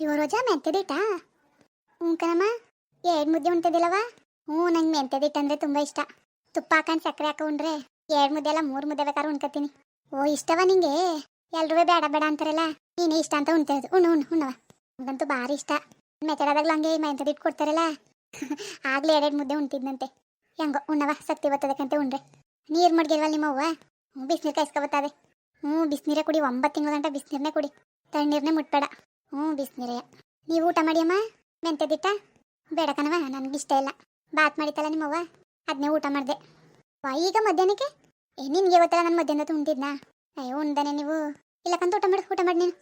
ಅಯ್ಯೋ, ರೋಜಾ, ಮೆಂತೆದಿಟ್ಟ? ಹ್ಞೂ ಕಣಮ್ಮ. ಎರಡು ಮುದ್ದೆ ಉಂಟದಿಲ್ಲವ ಹ್ಞೂ, ನಂಗೆ ಮೆಂತೆದಿಟ್ಟು ಅಂದರೆ ತುಂಬ ಇಷ್ಟ. ತುಪ್ಪ ಹಾಕೊಂಡು ಸಕ್ಕರೆ ಹಾಕೊಂಡ್ರೆ ಎರಡು ಮುದ್ದೆ ಎಲ್ಲ ಮೂರು ಮುದ್ದೆ ಬೇಕಾದ್ರೆ ಉಣ್ಕತ್ತೀನಿ ಓ, ಇಷ್ಟವ ನಿಂಗೆ? ಎಲ್ರೂ ಬೇಡ ಬೇಡ ಅಂತಾರಲ್ಲ, ನೀನೇ ಇಷ್ಟ ಅಂತ ಉಣ್ತಾ ಉಣ್ಣು ಉಣ್ಣು, ಉಣ್ಣವ. ನನಗಂತೂ ಭಾರಿ ಇಷ್ಟ. ಮೆತ್ತಡಾದಾಗ್ಲೂ ಹಂಗೆ ಮೆಂತೆದಿಟ್ಟು ಕೊಡ್ತಾರಲ್ಲ. ಆಗ್ಲೇ ಎರಡೆರಡು ಮುದ್ದೆ ಉಣ್ತಿದ್ನಂತೆ. ಹೆಂಗೋ, ಉಣ್ಣವ ಶಕ್ತಿ ಬರ್ತದಕ್ಕಂತ ಉಂಡ್ರೆ. ನೀರು ಮಡ್ಗಿಲ್ವಲ್ಲ ನಿಮ್ಮವ್ವ ಹ್ಞೂ, ಬಿಸಿನೀರು ಕಾಯಿಸ್ಕೊಬತ್ತದೆ. ಹ್ಞೂ, ಬಿಸಿನೀರೇ ಕುಡಿ, ಒಂಬತ್ತು ತಿಂಗಳ ಗಂಟ ಬಿಸಿನೀರನ್ನೇ ಕುಡಿ. ತಣ್ಣೀರನ್ನೇ ಮುಟ್ಬೇಡ. ಹ್ಞೂ ಬಿಸಿನೀರಯ್ಯ. ನೀವು ಊಟ ಮಾಡಿಯಮ್ಮ ಅಮ್ಮ. ಮೆಂತೆದಿಟ್ಟ? ಬೇಡ ಕಣವ ನನಗೆ ಇಷ್ಟ ಇಲ್ಲ. ಬಾತ್ ಮಾಡಿತ್ತಲ್ಲ ನಿಮ್ಮವ್ವ? ಅದನ್ನೇ ಊಟ ಮಾಡಿದೆ. ವಾ, ಈಗ ಮಧ್ಯಾಹ್ನಕ್ಕೆ? ಏ, ನಿನಗೆ ಗೊತ್ತಲ್ಲ ನಾನು ಮಧ್ಯಾಹ್ನ ಉಂಟಿದ್ನಾ ಅಯ್ಯೋ, ಉಂಡನೆ ನೀವು. ಇಲ್ಲಕ್ಕಂತ ಊಟ ಮಾಡಿ ಊಟ ಮಾಡಿ ನೀನು.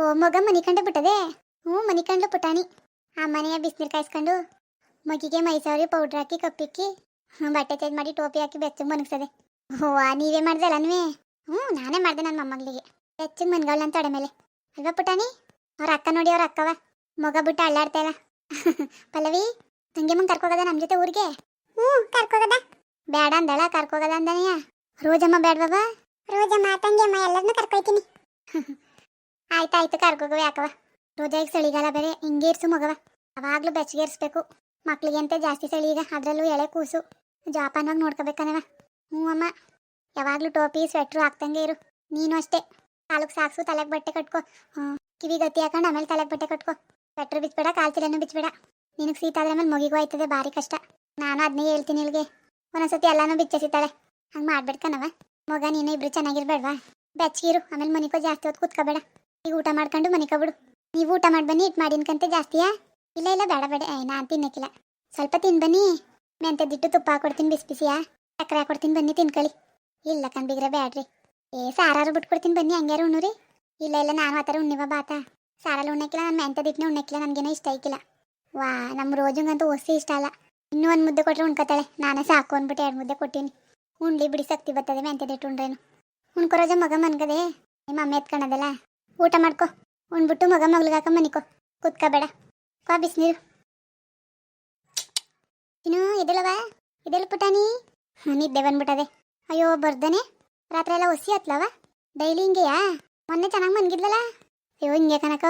ಓ, ಮಗ ಮನಿ ಕಂಡು ಬಿಟ್ಟದೆ? ಹ್ಞೂ, ಮನಿ ಕಂಡು ಪುಟಾಣಿ. ಆ ಮನೆಯ ಬಿಸಿನೀರು ಕಾಯಿಸ್ಕೊಂಡು ಮಗಿಗೆ ಮೈಸೂರಿ ಪೌಡ್ರ್ ಹಾಕಿ ಕಪ್ಪಿಕ್ಕಿ ಬಟ್ಟೆ ಚೇಂಜ್ ಮಾಡಿ, ಟೋಪಿ ಹಾಕಿ ಬೆಚ್ಚ ಮನಗ್ಸದೆ. ಓ ನೀವೇ ಮಾಡ್ದಲ್ಲ ನೀವೇ? ಹ್ಞೂ, ನಾನೇ ಮಾಡಿದೆ ನನ್ನ ಮೊಮ್ಮಗಳಿಗೆ. ಬೆಚ್ಚಗೆ ಮನ್ಗಳ ಅಂತ ತೊಡೆ ಮೇಲೆ ಅಲ್ವಾ ಪುಟಾಣಿ? ಅವ್ರ ಅಕ್ಕ ನೋಡಿ ಅವ್ರ ಅಕ್ಕವ. ಮಗ ಬಿಟ್ಟು ಅಳ್ಳಾಡ್ತಾ ಇಲ್ಲ. ಪಲ್ಲವಿ ಹಂಗೆ ಮುಂಗ್ ಕರ್ಕೋಗದ ನಮ್ಮ ಜೊತೆ ಊರಿಗೆ? ಹ್ಞೂ ಕರ್ಕೋಗದ. ಬೇಡ ಅಂದಳ ಕರ್ಕೋಗದ ಅಂದನೆಯ ರೋಜಮ್ಮ ಬೇಡ ಬಾಬಾ ರೋಜಮ್ಮ ತಂಗಿಯಮ್ಮ ಎಲ್ಲರನ್ನೂ ಕರ್ಕೊಯ್ತೀನಿ. ಆಯ್ತಾಯ್ತು ಕರ್ಕೋಗವೆ ಯಾಕವ? ರೋಜಾ ಈಗ ಚಳಿಗಾಲ ಬೇರೆ ಹಿಂಗೆ ಇರ್ಸು ಮಗವ. ಅವಾಗಲೂ ಬೆಚ್ಚಗೆ ಇರಿಸ್ಬೇಕು. ಮಕ್ಳಿಗೆ ಅಂತ ಜಾಸ್ತಿ ಚಳಿ ಈಗ ಅದರಲ್ಲೂ ಎಳೆ ಕೂಸು. ಜಾಪಾನಾಗ ನೋಡ್ಕೋಬೇಕನವ. ಹ್ಞೂ ಅಮ್ಮ. ಯಾವಾಗಲೂ ಟೋಪಿ ಸ್ವೆಟ್ರು ಹಾಕ್ತಂಗೆ ಇರು. ನೀನು ಅಷ್ಟೇ. ಕಾಲಕ್ಕೆ ಸಾಕ್ಸು ತಲೆಗೆ ಬಟ್ಟೆ ಕಟ್ಕೊ. ಕಿವಿ ಗತಿ ಹಾಕೊಂಡು ಆಮೇಲೆ ತಲೆಗೆ ಬಟ್ಟೆ ಕಟ್ಕೊ. ಸ್ವೆಟ್ರ್ ಬಿಚ್ಚಬೇಡ ಕಾಲ್ತಿರನ್ನು ಬಿಚ್ಚಬೇಡ ನಿನಗೆ ಶೀತ ಆದ್ರೆ ಆಮೇಲೆ ಮಗಿಗೂ ಆಯ್ತದೆ, ಭಾರಿ ಕಷ್ಟ. ನಾನು ಅದನ್ನೇ ಹೇಳ್ತೀನಿ ಇಲ್ಲಿಗೆ ಒಂದೊಂದ್ಸತಿ ಎಲ್ಲಾನು ಬಿಚ್ಚಸಿತಾಳೆ ಹಂಗೆ ಮಾಡ್ಬೇಡ್ಕನವ ಮಗ, ನೀನು ಇಬ್ರು ಚೆನ್ನಾಗಿರ್ಬೇಡ್ವಾ? ಬೆಚ್ಚಗಿರು ಆಮೇಲೆ ಮನಿಕೋ ಜಾಸ್ತಿ ಹೊತ್ತು ಕೂತ್ಕೋಬೇಡ. ಈಗ ಊಟ ಮಾಡ್ಕೊಂಡು ಮನಿಕೋಬಿಡು ನೀವು ಊಟ ಮಾಡಿ ಬನ್ನಿ ಇಟ್ಟು ಮಾಡಿನ್ಕಂತೆ ಜಾಸ್ತಿಯಾ? ಇಲ್ಲ ಇಲ್ಲ, ಬೇಡ ಬೇಡ. ನಾನು ತಿನ್ನಕ್ಕಿಲ್ಲ. ಸ್ವಲ್ಪ ತಿನ್ ಬನ್ನಿ. ಮೆಂತೆದಿಟ್ಟು ತುಪ್ಪ ಹಾಕೊಡ್ತೀನಿ ಬಿಸಿ ಬಿಸಿಯಾ? ಸಕ್ಕರೆ ಹಾಕೊಡ್ತೀನಿ ಬನ್ನಿ ತಿನ್ಕೊಳ್ಳಿ ಇಲ್ಲ ಕಂಬಿಗ್ರೆ ಬ್ಯಾಡ್ರಿ. ಏ, ಸಾರಾರು ಬಿಟ್ಕೊಡ್ತೀನಿ ಬನ್ನಿ, ಹಂಗ್ಯಾರು ಉಣ್ಣುರಿ? ಇಲ್ಲ ಇಲ್ಲ, ನಾನು ಆ ಥರ ಉಣ್ಣಿವ ಬಾತ. ಸಾರಲ್ಲಿ ಉಣ್ಣಕ್ಕಿಲ್ಲ, ನಾನು ಮೆಂತೆದಿಟ್ಟನೆ ಉಣ್ಣಕ್ಕಿಲ್ಲ, ನನಗೇನೋ ಇಷ್ಟ ಐಕಿಲ್ಲ ವಾ ನಮ್ಮ ರೋಜಂಗಂತೂ ಒಸಿ ಇಷ್ಟ ಅಲ್ಲ. ಇನ್ನೂ ಒಂದು ಮುದ್ದೆ ಕೊಟ್ಟರೆ ಉಣ್ಕೋತಾಳೆ. ನಾನೇ ಸಾಕು ಅಂದ್ಬಿಟ್ಟು ಎರಡು ಮುದ್ದೆ ಕೊಟ್ಟೀನಿ. ಉಂಡಿ ಬಿಡಿ, ಸಕ್ತಿ ಬರ್ತದೆ ಮೆಂತದಿಟ್ಟು ಉಂಡ್ರೇನು. ಉಣ್ಕೋ ರೋಜ, ಮಗ ಮನ್ಗದೆ. ನಿಮ್ಮ ಅಮ್ಮ ಎತ್ಕೊಳದಲ್ಲ ಊಟ ಮಾಡ್ಕೊ. ಉಣ್ಬಿಟ್ಟು ಮಗ ಮಗ್ಲಿಗಾಕ ಮನಿಕೋ. ಕುತ್ಕೋಬೇಡ. ಕಾ ಬಿಸಿನೀರು. ಇನ್ನು ಇದೆಲ್ಲವ? ಇದೆಲ್ಲ ಪುಟಾನಿ ನಿದ್ದೆ ಬಂದ್ಬಿಟ್ಟದೆ. ಅಯ್ಯೋ, ಬರ್ದನೆ. ರಾತ್ರಿ ಎಲ್ಲ ಒಸಿ ಹತ್ಲವ ಡೈಲಿ ಹಿಂಗೆಯಾ? ಮೊನ್ನೆ ಚೆನ್ನಾಗಿ ಮನ್ಗಿದ್ಲಲ್ಲ ಅಯ್ಯೋ, ಹಿಂಗೆ ಕನಕ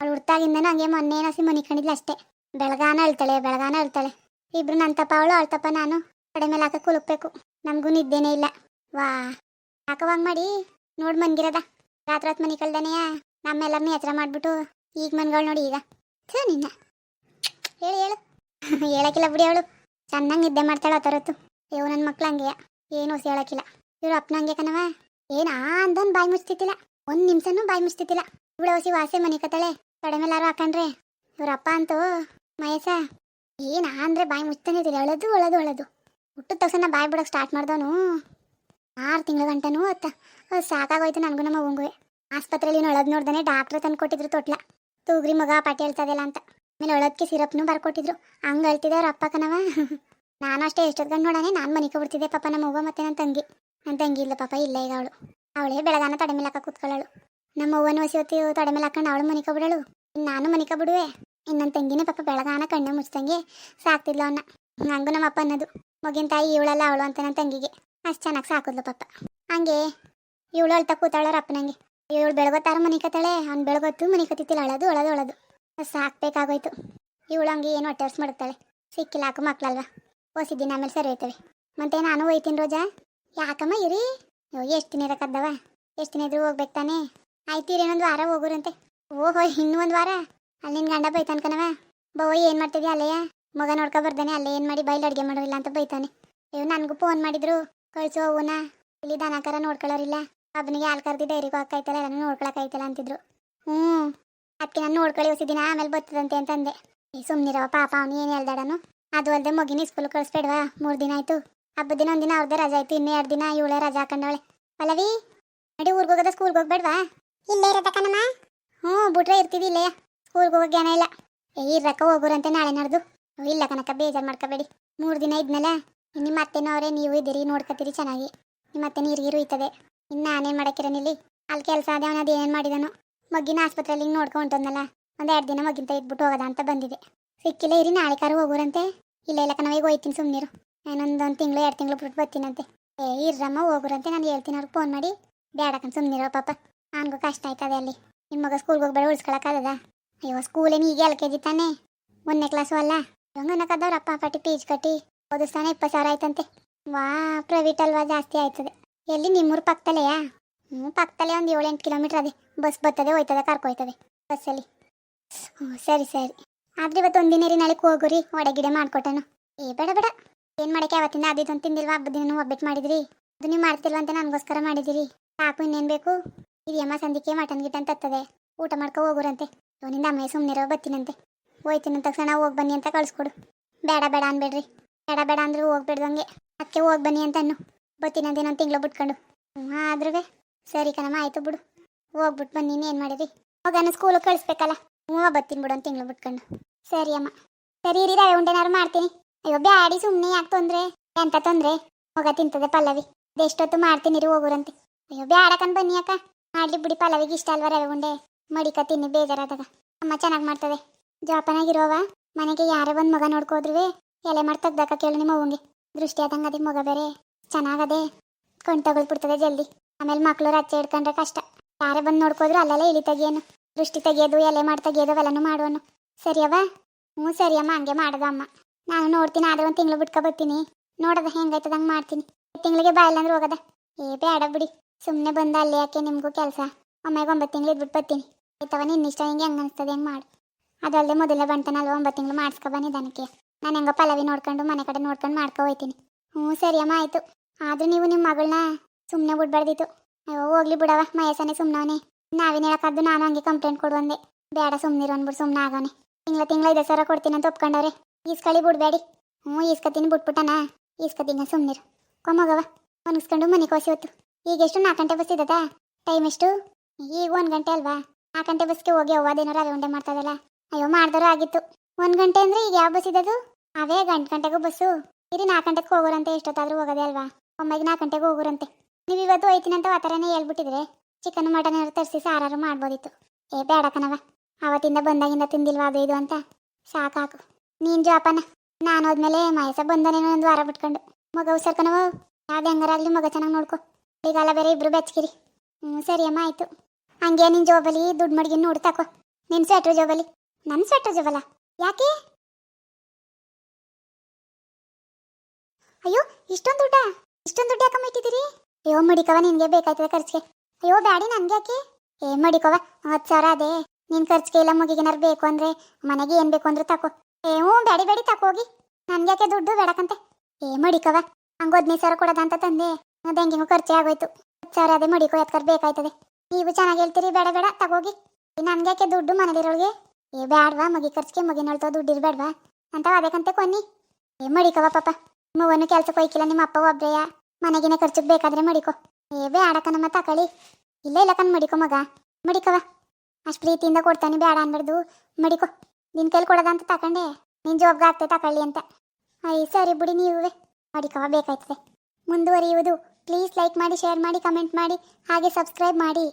ಅವಳು ಹುಡ್ತಾಗಿಂದನೂ ಹಂಗೆ ಮೊನ್ನೆ ಏನಸಿ ಮನಿ ಕಣಿದ್ಲ ಅಷ್ಟೇ. ಬೆಳಗಾನ ಅಳ್ತಾಳೆ ಬೆಳಗಾನ ಅಳ್ತಾಳೆ. ಇಬ್ರು ನನ್ನ ತಪ್ಪ ಅವಳು ಅಳ್ತಪ್ಪ ನಾನು. ಕಡೆ ಮೇಲೆ ಹಾಕ ಕುಲುಕ್ಬೇಕು. ನಮಗೂ ನಿದ್ದೆನೇ ಇಲ್ಲ. ವಾ. ಹಾಕವಂಗ್ ಮಾಡಿ? ನೋಡ್ ಮನ್ಗಿರದ. ರಾತ್ರಿ ಹೊತ್ತು ಮನಿ ಕಳ್ದನೆಯ? ನಮ್ಮೆಲ್ಲರನ್ನೂ ಎಚ್ಚರ ಮಾಡ್ಬಿಟ್ಟು ಈಗ ಮನ್ಗಳು ನೋಡಿ ಈಗ. ಸರ್ ನಿನ್ನ. ಹೇಳು ಹೇಳು. ಹೇಳಕ್ಕಿಲ್ಲ ಬಿಡಿ ಅವಳು. ಚೆನ್ನಾಗಿ ನಿದ್ದೆ ಮಾಡ್ತಾಳೆ ಆ ಥರತ್ತು. ಅಯ್ಯೋ ನನ್ನ ಮಕ್ಳು ಹಂಗೆಯ? ಏನು ಹೊಸ ಹೇಳಕ್ಕಿಲ್ಲ. ಇವ್ರು ಅಪ್ಪನ ಹಂಗೆ ಕಣವ ಏನ್ ಆ ಅಂದನ್ ಬಾಯಿ ಮುಚ್ತಿತ್ತಿಲ್ಲ ಒಂದ್ ನಿಮಿಷನೂ ಬಾಯಿ ಮುಚ್ತಿದ್ದಿಲ್ಲ. ಹೊಸಿ ವಾಸೆ ಮನೆ ಕತ್ತಾಳೆ ತೊಡೆ ಮೇಲಾರು ಹಾಕಂಡ್ರೆ. ಇವ್ರ ಅಪ್ಪ ಅಂತೂ ಮಯಸ ಏನ ಅಂದ್ರೆ ಬಾಯಿ ಮುಚ್ತಾನೆ ಇದ್ದಿಲ್ಲ. ಅಳದು ಒಳದು ಒಳದು ಹುಟ್ಟಿದ ತಕ್ಷಣ ಬಾಯಿ ಬಿಡೋಕೆ ಸ್ಟಾರ್ಟ್ ಮಾಡ್ದವನು. ಆರು ತಿಂಗಳ ಗಂಟನೂ ಅತ್ತ. ಸಾಕಾಗೋಯ್ತು ನನಗೂ ನಮ್ಮ ಉಂಗುವೆ ಆಸ್ಪತ್ರೆಯಲ್ಲಿ ಒಳದ್ ನೋಡ್ದಾನೆ ಡಾಕ್ಟ್ರ್ ತಂದು ಕೊಟ್ಟಿದ್ರು ತೊಟ್ಲ. ತೂಗ್ರಿ ಮಗ ಪಾಟಿ ಹೇಳ್ತದಿಲ್ಲ ಅಂತ. ಆಮೇಲೆ ಒಳದ್ಕೆ ಸಿರಪ್ನು ಬರ್ಕೊಟ್ಟಿದ್ರು. ಹಂಗೆ ಅಳ್ತಿದ್ದೆ ಅವ್ರ ಅಪ್ಪ ಕನವ ನಾನು ಅಷ್ಟೇ ಎಷ್ಟೊತ್ತು ಗಂಡು ನೋಡಾನೆ. ನಾನು ಮನೆ ಬಿಡ್ತಿದ್ದೆ ಪಾಪ ನಮ್ಮ ಅವ್ವ ಮತ್ತೆ ನನ್ನ ತಂಗಿ. ನನ್ನ ತಂಗಿ ಇಲ್ಲ ಪಾಪ, ಇಲ್ಲ ಈಗ ಅವಳು. ಅವಳೇ ಬೆಳಗಾನ ತಡೆ ಮೇಲೆ ಹಾಕ ಕೂತ್ಕೊಳ್ಳಳು. ನಮ್ಮ ಅವ್ವನ ತಡೆ ಮೇಲೆ ಹಾಕೊಂಡು ಅವಳು ನಾನು ಮನಿಕ ಬಿಡುವೆ ಇನ್ನು ನನ್ನ ತಂಗಿನೇ ಪಾಪ ಬೆಳಗಾನ ಕಣ್ಣು ಮುಚ್ದಂಗೆ ಸಾಕ್ತಿದ್ಲು ಅವನ್ನ ಹಂಗು ನಮ್ಮ ಅಪ್ಪ ಅನ್ನೋದು. ಮಗಿನ ತಾಯಿ ಇವಳಲ್ಲ ಅವಳು ಅಂತ ನನ್ನ ತಂಗಿಗೆ. ಅಷ್ಟು ಚೆನ್ನಾಗಿ ಸಾಕಿದ್ಲು ಪಾಪ. ಹಂಗೆ ಇವಳು ಅಳ್ತಾ ಕೂತಾಳರ ಅಪ್ಪನಂಗೆ. ಇವಳು ಬೆಳಗೊತ್ತಾರ ಮನಿಕತ್ತಾಳೆ. ಅವ್ನು ಬೆಳಗೊತ್ತು ಮನಿಕತ್ತಿತ್ತಿಲ್ಲ ಅಳದು ಒಳದು ಅಳದು. ಸಾಕ್ಬೇಕಾಗೋಯ್ತು. ಇವಳು ಹಂಗೆ ಏನು ಹೊಟ್ಟೆ ಮಾಡುತ್ತಾಳೆ ಮಾಡ್ತಾಳೆ ಸಿಕ್ಕಿಲ್ಲ ಹಾಕು ಮಕ್ಳಲ್ವಾ. ಓಸಿದ್ದೀನಿ ದಿನ ಆಮೇಲೆ ಸರಿ ಹೋಯ್ತವೆ. ಮತ್ತೆ ನಾನು ಹೋಯ್ತೀನಿ ರೋಜಾ. ಯಾಕಮ್ಮ ಇರಿ? ಎಷ್ಟು ದಿನ ಇರಕ್ಕದ್ದವ ಎಷ್ಟು ದಿನ ಇದ್ರು ಹೋಗ್ಬೇಕು ತಾನೇ? ಆಯ್ತು ವಾರ ಇನ್ನೊಂದು ವಾರ ಹೋಗುರಂತೆ. ಓಹೋ ಇನ್ನೂ ಒಂದು ವಾರ. ಅಲ್ಲಿ ನಿನ್ನ ಗಂಡ ಬೈತಾನ ಕಣವ ಬವ್ವ ಏನು ಮಾಡ್ತಿದ್ಯಾ ಅಲ್ಲಯ್ಯ? ಮಗ ನೋಡ್ಕೊ ಬರ್ದಾನೆ, ಅಲ್ಲೇ ಏನು ಮಾಡಿ ಬೈಲ್ ಅಡುಗೆ ಮಾಡೋರಿಲ್ಲ ಅಂತ ಬೈತಾನೆ. ಇವ್ ನನಗೂ ಫೋನ್ ಮಾಡಿದ್ರು. ಕಳ್ಸು ಅವನ ಇಲ್ಲಿ ದನಕರ ನೋಡ್ಕೊಳ್ಳೋರಿಲ್ಲ. ಒಬ್ಬನಿಗೆ ಹಾಲು ಕರ್ದಿ ಡೈರಿಗೆ ಹಾಕಾಯ್ತಲ್ಲ ಎಲ್ಲನೂ ನೋಡ್ಕೊಳಕಾಯ್ತಲ್ಲ ಅಂತಿದ್ರು. ಹ್ಞೂ. ಅದಕ್ಕೆ ನಾನು ನೋಡ್ಕೊಳ್ಳಿ ಹೊಸ ದಿನ, ಆಮೇಲೆ ಬರ್ತದಂತೆ ಅಂತಂದೆ. ಈ ಸುಮ್ಮನಿರವ ಪಾಪ, ಅವನು ಏನು ಹೇಳ್ದಾಡನು? ಅದು ಅಲ್ಲದೆ ಮಗಿನ ಸ್ಕೂಲ್ ಕಳಿಸ್ಬೇಡ್ವಾ? ಮೂರು ದಿನ ಆಯ್ತು. ಹಬ್ಬದ ದಿನ ಒಂದಿನ ಅವ್ರದ್ದೇ ರಜಾ ಆಯ್ತು ಇನ್ನೇ ಎರಡು ದಿನ ಇವಳೇ ರಜಾ ಹಾಕೊಂಡವಳೆ. ಪಲ್ಲವಿ ನಡಿ ಊರಿಗೆ ಹೋಗೋದ ಸ್ಕೂಲ್ಗೆ ಹೋಗ್ಬೇಡ್ವಾ? ಇಲ್ಲೇ ಇರತ್ತ ಕಣಮ್ಮ ಹ್ಞೂ ಬಿಟ್ರೆ ಇರ್ತೀವಿ ಇಲ್ಲೇ. ಸ್ಕೂಲ್ಗೆ ಹೋಗೋಕೆ ಏನೋ ಇಲ್ಲ. ಏ ಇರ್ರಕ್ಕ ಹೋಗೋರಂತೆ ನಾಳೆ ನಡೆದು. ಇಲ್ಲ ಕನಕ ಬೇಜಾರು ಮಾಡ್ಕೋಬೇಡಿ. ಮೂರು ದಿನ ಇದ್ನಲ್ಲ ನಿಮ್ಮ ಅತ್ತೆನೋ ಅವರೇ ನೀವು ಇದ್ದೀರಿ ನೋಡ್ಕೋತೀರಿ ಚೆನ್ನಾಗಿ. ನಿಮ್ಮ ಅತ್ತೆ ನೀರಿಗಿರು ಇರ್ತದೆ ಇನ್ನು ನಾನೇನು ಮಾಡಕ್ಕಿರನಿಲ್ಲಿ ಅಲ್ಲಿ ಕೆಲಸ ಅದೇ ಅವನು ಏನೇನು ಮಾಡಿದನು. ಮಗ್ಗಿನ ಆಸ್ಪತ್ರೆಯಲ್ಲಿ ಹಿಂಗೆ ನೋಡ್ಕೊಂಡು ಹೊಂಟೋದ್ನಲ್ಲ ಒಂದು ಎರಡು ದಿನ ಮಗ್ಗಿಂತ ಇದ್ಬಿಟ್ಟು ಹೋಗೋದ ಅಂತ ಬಂದಿದೆ. ಸಿಕ್ಕಿಲ್ಲ ಇರಿ ನಾಳೆ ಕಾರು ಹೋಗೋರಂತೆ. ಇಲ್ಲ ಇಲ್ಲ ಕಣವ ಈಗ ಹೋಯ್ತೀನಿ ಸುಮ್ಮನಿರು ನಾನೊಂದು ಒಂದು ತಿಂಗಳು, ಎರಡು ತಿಂಗಳು ಬಿಟ್ಟು ಬರ್ತೀನಂತೆ. ಏ, ಇರ್ರಮ್ಮ, ಹೋಗುರಂತೆ, ನಾನು ಹೇಳ್ತೀನಿ ಅವ್ರಿಗೆ ಫೋನ್ ಮಾಡಿ. ಬೇಡಕ್ಕಂತ ಸುಮ್ಮನಿರೋ ಪಾಪ. ನನಗೂ ಕಷ್ಟ ಆಯ್ತದೆ ಅಲ್ಲಿ. ನಿಮ್ಮ ಮಗ ಸ್ಕೂಲ್ಗೆ ಹೋಗ್ಬೇಡ ಉಳಿಸ್ಕೊಳಕ್ಕಾಗದ ಅಯ್ಯೋ ಸ್ಕೂಲೇನು ಈಗ ಎಲ್ ಕೆ ಜಿ ತಾನೆ? ಒಂದನೇ ಕ್ಲಾಸು ಅಲ್ಲ? ಹಂಗ ಅನ್ನಕದವ್ರ ಅಪ್ಪ ಪಟ್ಟಿ ಪೀಜ್ ಕಟ್ಟಿ ಓದಿಸ್ತಾನೆ ಇಪ್ಪತ್ತು ಸಾವಿರ ಆಯ್ತಂತೆ. ವಾ ಪ್ರೈವೇಟ್ ಅಲ್ವಾ ಜಾಸ್ತಿ ಆಯ್ತದೆ. ಎಲ್ಲಿ ನಿಮ್ಮೂರು ಪಕ್ಕದಲ್ಲೆಯಾ ಹ್ಞೂ ಪಕ್ಕದಲ್ಲೇ ಒಂದು ಏಳು ಎಂಟು ಕಿಲೋಮೀಟ್ರ್ ಅದೇ. ಬಸ್ ಬರ್ತದೆ, ಹೋಯ್ತದೆ ಕರ್ಕೊಯ್ತದೆ ಬಸ್ಸಲ್ಲಿ. ಹ್ಞೂ ಸರಿ ಸರಿ. ಆದ್ರೆ ಇವತ್ತು ಒಂದಿನ ರೀ ನಾಳೆ ಹೋಗುರಿ ಒಡಗಿಡೆ ಮಾಡ್ಕೊಟ್ಟನು. ಏ, ಬೇಡ ಬೇಡ. ಏನು ಮಾಡಕ್ಕೆ ಅವತ್ತಿಂದ ಅದಿದ್ದೊಂದು ತಿಂದಿಲ್ವಾ? ಹಬ್ಬದ ದಿನ ಒಬ್ಬಟ್ಟು ಮಾಡಿದ್ರಿ. ಅದು ನೀವು ಮಾಡ್ತಿಲ್ವ ಅಂತ ನನಗೋಸ್ಕರ ಮಾಡಿದಿರಿ ಸಾಕು, ಇನ್ನೇನು ಬೇಕು? ಇದೆಯಮ್ಮ ಸಂದಿಕೆ ಮಟನ್ ಗಿಟನ್ ತತ್ತದೆ. ಊಟ ಮಾಡ್ಕೊ ಹೋಗುರಂತೆ. ಅವನಿಂದ ಅಮ್ಮ ಸುಮ್ಮನಿರೋ ಬತ್ತೀನಂತೆ ಹೋಯ್ತೀನಿ ಅಂದ ತಕ್ಷಣ ಹೋಗಿ ಬನ್ನಿ ಅಂತ ಕಳಿಸ್ಕೊಡು. ಬೇಡ ಬೇಡ ಅನ್ಬೇಡ್ರಿ. ಬೇಡ ಬೇಡ ಅಂದ್ರೆ ಹೋಗ್ಬೇಡ್ದಂಗೆ ಅದಕ್ಕೆ ಹೋಗಿ ಬನ್ನಿ ಅಂತ ಅನ್ನು ಬತ್ತೀನಂತ ಇನ್ನೊಂದು ತಿಂಗ್ಳು ಬಿಟ್ಕೊಂಡು. ಹ್ಞೂ ಆದ್ರೂ ಸರಿ ಕಣಮ್ಮ, ಆಯ್ತು ಬಿಡು. ಹೋಗ್ಬಿಟ್ಟು ಬನ್ನಿ ಏನು ಮಾಡಿರಿ? ಹೋಗೋಣ ಸ್ಕೂಲಿಗೆ ಕಳಿಸ್ಬೇಕಲ್ಲ. ಹ್ಞೂ ಬತ್ತೀನಿ ಬಿಡು ಅಂತ ತಿಂಗ್ಳು ಬಿಟ್ಕೊಂಡು. ಸರಿ ಅಮ್ಮ. ಸರಿ ರೀ ರವೆ ಉಂಡೆನಾರು ಮಾಡ್ತೀನಿ. ಅಯ್ಯೋ, ಬ್ಯಾಡಿ ಸುಮ್ಮನೆ ಯಾಕೆ ತೊಂದ್ರೆ? ಎಂತ ತೊಂದ್ರೆ? ಹೋಗ ತಿಂತದೆ ಪಲ್ಲವಿ. ಅದೆಷ್ಟೊತ್ತು ಮಾಡ್ತೀನಿ ರೀ ಹೋಗುರಂತೆ. ಅಯ್ಯೋ ಬ್ಯಾಡಕನ್ ಬನ್ನಿ ಅಕ್ಕ. ಮಾಡ್ಲಿ ಬಿಡಿ, ಪಲ್ಲವಿಗೆ ಇಷ್ಟ ಅಲ್ವಾ ರವೆ ಉಂಡೆ? ಮಡಿಕ ತಿನ್ನಿ ಬೇಜಾರಾದಾಗ. ಅಮ್ಮ ಚೆನ್ನಾಗಿ ಮಾಡ್ತದೆ ಜಾಪನಾಗಿರೋವ? ಮನೆಗೆ ಯಾರೇ ಒಂದು ಮಗ ನೋಡ್ಕೋದ್ರುವೆ? ಎಲೆ ಮಾಡಿ ತೆಗ್ದಾಕ ಕೇಳು ನಿಮ್ಮ ಅವಂಗೆ ದೃಷ್ಟಿ ಆದಂಗೆ ಅದೇ ಮಗ ಬೇರೆ. ಚೆನ್ನಾಗದೆ. ಕಣ್ ತಗೊಳ್ಬಿಡ್ತದೆ ಜಲ್ದಿ. ಆಮೇಲೆ ಮಕ್ಕಳು ರಚ್ಚೆ ಹಿಡ್ಕೊಂಡ್ರೆ ಕಷ್ಟ. ಯಾರೇ ಬಂದು ನೋಡ್ಕೋದ್ರು ಅಲ್ಲೆಲ್ಲ ಇಳಿ ತೆಗಿಯೋನು. ದೃಷ್ಟಿ ತೆಗಿಯೋದು, ಎಲೆ ಮಾಡಿ ತೆಗಿಯೋದು ಅವೆಲ್ಲನೂ ಮಾಡುವನು. ಸರಿಯವ ಹ್ಞೂ ಸರಿಯಮ್ಮ, ಹಂಗೆ ಮಾಡೋದು ಅಮ್ಮ. ನಾನು ನೋಡ್ತೀನಿ, ಆದ್ರೆ ಒಂದು ತಿಂಗಳು ಬಿಟ್ಕೊ ಬರ್ತೀನಿ. ನೋಡದ ಹೆಂಗೈತದ ಹಂಗೆ ಮಾಡ್ತೀನಿ. ತಿಂಗಳಿಗೆ ಬಾಯಿಲ್ಲ ಅಂದ್ರೆ ಹೋಗದ ಏ ಬೇಡ ಬಿಡಿ. ಸುಮ್ಮನೆ ಬಂದ ಅಲ್ಲಿ ಯಾಕೆ ನಿಮಗೂ ಕೆಲಸ? ಒಮ್ಮೆಗೆ ಒಂಬತ್ತು ತಿಂಗಳು ಇದ್ಬಿಟ್ಟು ಬರ್ತೀನಿ. ಆಯ್ತವ ನಿನ್ನ ಇಷ್ಟ ಹಿಂಗೆ ಹೆಂಗೆ ಅನಿಸ್ತದೆ, ಹೆಂಗೆ ಮಾಡು. ಅದಲ್ಲದೆ ಮೊದಲೇ ಬಂತನಲ್ವ, ಒಂಬತ್ತು ತಿಂಗಳು ಮಾಡಿಸ್ಕೊ ಬನ್ನಿ ದನಕ್ಕೆ ನಾನು ಹೆಂಗೋ ಪಲ್ಲವಿ ನೋಡ್ಕೊಂಡು, ಮನೆ ಕಡೆ ನೋಡ್ಕೊಂಡು ಮಾಡ್ಕೊ ಹೋಯ್ತೀನಿ. ಹ್ಞೂ ಸರಿಯಮ್ಮ ಆಯಿತು. ಆದರೂ ನೀವು ನಿಮ್ಮ ಮಗಳನ್ನ ಸುಮ್ಮನೆ ಬಿಡ್ಬಾರ್ದಿತ್ತು ಅಯ್ಯೋ, ಹೋಗ್ಲಿ ಬಿಡವ ಮಯಸನೆ ಸುಮ್ಮನವನೇ ನಾವೇನು ಹೇಳಕ್ಕಾದ್ದು ನಾನು ಹಂಗೆ ಕಂಪ್ಲೇಂಟ್ ಕೊಡುವಂದೆ ಬೇಡ ಸುಮ್ಮನಿರು ಅಂದ್ಬಿಟ್ಟು ಸುಮ್ಮನೆ ಆಗೋನೆ ತಿಂಗಳ ತಿಂಗಳ ಐದು ಸಾವಿರ ಕೊಡ್ತೀನಿ ಅಂತ ಒಪ್ಕೊಂಡವ್ರೆ. ಈಸ್ಕಳಿ ಬಿಡ್ಬೇಡಿ. ಹ್ಞೂ, ಈಸ್ಕತೀನಿ ಬಿಟ್ಬಿಟ್ಟನ. ಈಸ್ಕತೀನಿ ಸುಮ್ಮನಿರು ಕೊಮ್ಮಗವ, ಒಣಗಿಸ್ಕೊಂಡು ಮನೆ ಹೋಸಿ ಹೊತ್ತು. ಈಗ ಎಷ್ಟು ನಾಲ್ಕು ಗಂಟೆ ಬಸ್ ಇದ್ದದ? ಟೈಮ್ ಎಷ್ಟು? ಈಗ ಒಂದು ಗಂಟೆ ಅಲ್ವಾ? ನಾಲ್ಕು ಗಂಟೆ ಬಸ್ಗೆ ಹೋಗಿ ಅವ್ವದೇನೋ ರವೆ ಉಂಡೆ ಮಾಡ್ತದಲ್ಲ. ಅಯ್ಯೋ, ಮಾಡ್ದಾರು ಆಗಿತ್ತು. ಒಂದು ಗಂಟೆ ಅಂದ್ರೆ ಈಗ ಯಾವ ಬಸ್ ಇದ್ದದು? ಅವೇ ಗಂಟೆ ಗಂಟೆಗೂ ಬಸ್ಸು ಇರಿ ನಾಲ್ಕು ಗಂಟೆಗೆ ಹೋಗೋರಂತೆ, ಎಷ್ಟೊತ್ತಾದರೂ ಹೋಗೋದೇ ಅಲ್ವಾ? ಒಮ್ಮೆಗೆ ನಾಲ್ಕು ಗಂಟೆಗೆ ಹೋಗೋರಂತೆ. ನೀವು ಇವತ್ತು ಹೋಯ್ತೀನಂತ ಆ ಥರನೇ ಹೇಳ್ಬಿಟ್ಟಿದ್ರೆ ಚಿಕನ್ ಮಟನ್ ಏನಾದ್ರು ತರಿಸಿ ಸಾರಾರು ಮಾಡ್ಬೋದಿತ್ತು. ಏ, ಬೇಡ ಕಣವ ಅವತ್ತಿಂದ ಬಂದಾಗಿಂದ ತಿಂದಿಲ್ವಾ ಅದು ಇದು ಅಂತ? ಸಾಕಾಕು. ನೀನು ಜಾಪನ ನಾನು ಹೋದ್ಮೇಲೆ ಮಾಯಸ ಬಂದನೇನೋ ಒಂದು ವಾರ ಬಿಟ್ಕೊಂಡು. ಮಗ ಹುಷಾರ್ಕನವ ಯಾವ್ದು ಹೆಂಗಾರಾಗ್ಲಿ ಮಗ ಚೆನ್ನಾಗಿ ನೋಡ್ಕೊ. ಈಗಲ್ಲ ಬೇರೆ ಇಬ್ರು ಬೆಚ್ಚಕಿರಿ ಹ್ಞೂ ಸರಿ ಅಮ್ಮ, ಆಯ್ತು. ಹಂಗೆ ನಿನ್ ಜೋಬಲಿ ದುಡ್ಡು ಮಡ್ಗಿ ನೋಡಿ ತಕೋ. ನಿನ್ನ ಸ್ವೆಟ್ರ್ ಜೋಬಲಿ ನನ್ನ ಸ್ವೆಟ್ರ್ ಜೋಬಲ ಯಾಕೆ? ಅಯ್ಯೋ, ಇಷ್ಟೊಂದು ದುಡ್ಡ? ಇಷ್ಟೊಂದು ದುಡ್ಡು ಯಾಕಮ್ಮ ಇಟ್ಟಿದ್ದೀರಿ? ಅಯ್ಯೋ ಮಡಿಕವ ನಿನಗೆ ಬೇಕಾಯ್ತದೆ ಖರ್ಚಿಗೆ. ಅಯ್ಯೋ, ಬ್ಯಾಡಿ ನನ್ಗೆ ಯಾಕೆ ಏ ಮಡಿಕವ ಹತ್ತು ಸಾವಿರ ಅದೇ ನಿನ್ ಖರ್ಚಿಗೆ ಇಲ್ಲ ಮುಗಿಗೇನಾರು ಬೇಕು ಅಂದ್ರೆ ಮನೆಗೆ ಏನ್ ಬೇಕು ಅಂದ್ರೆ ತಕೋ. ಏ ಹ್ಞೂ ಬೇಡಿ ಬೇಡಿ ತಕೋಗಿ ನನ್ಗೆ ಯಾಕೆ ದುಡ್ಡು ಬೇಡಕಂತೆ? ಏ ಮಡಿಕವ ಹಂಗ ಹದಿನೈದು ಸಾವಿರ ಕೊಡೋದಂತ ತಂದೆ. ಅದು ಖರ್ಚೆ ಆಗೋಯ್ತು. ಹತ್ತು ಸಾವಿರ ಅದೇ ಮಡಿಕೋ ಎತ್ಕರ್ ಬೇಕಾಯ್ತದೆ. ನೀವು ಚೆನ್ನಾಗಿ ಹೇಳ್ತೀರಿ ಬೇಡ ಬೇಡ ತಗೋಗಿ ನನ್ಗೆ ಯಾಕೆ ದುಡ್ಡು ಮನೇಲಿರೋಳಿಗೆ? ಏ, ಬ್ಯಾಡ್ವಾ, ಮಗಿ ಖರ್ಚಿಗೆ ಮಗಿನಳ್ತಾವ ದುಡ್ಡು ಇರ್ಬೇಡ್ವಾ ಅಂತ ಅದಕ್ಕಂತೆ ಕೊನ್ನಿ. ಏ ಮಡಿಕವ ಪಾಪ. ಮಗನು ಕೆಲ್ಸಕ್ಕೆ ಹೋಯ್ಕಿಲ್ಲ ನಿಮ್ಮ ಅಪ್ಪ ಒಬ್ರೆಯ. ಮನೆಗಿನ ಖರ್ಚಿಗೆ ಬೇಕಾದ್ರೆ ಮಡಿಕೋ. ಏ ಬೇಡಕ ನಮ್ಮ ತಕಳಿ. ಇಲ್ಲ ಇಲ್ಲ ಕಣ್, ಮಡಿಕೋ ಮಗ. ಮಡಿಕವ ಅಷ್ಟು ಪ್ರೀತಿಯಿಂದ ಕೊಡ್ತಾನೆ ಬೇಡ ಅನ್ಬಾರ್ದು. ಮಡಿಕೋ. ನಿನ್ ಕೈಲಿ ಕೊಡೋದಂತ ತಕೊಂಡೆ. ನಿನ್ ಜೋಬ್ಗೆ ಆಗ್ತದೆ ತಕೊಳ್ಳಿ ಅಂತ. ಅಯ್ಯ ಸರಿ ಬಿಡಿ, ನೀವೇ. ಮಾಡಿಕವ ಬೇಕಾಯ್ತದೆ. ಮುಂದುವರಿಯುವುದು. ಪ್ಲೀಸ್ ಲೈಕ್ ಮಾಡಿ ಶೇರ್ ಮಾಡಿ ಕಮೆಂಟ್ ಮಾಡಿ, ಹಾಗೆ ಸಬ್ಸ್ಕ್ರೈಬ್ ಮಾಡಿ.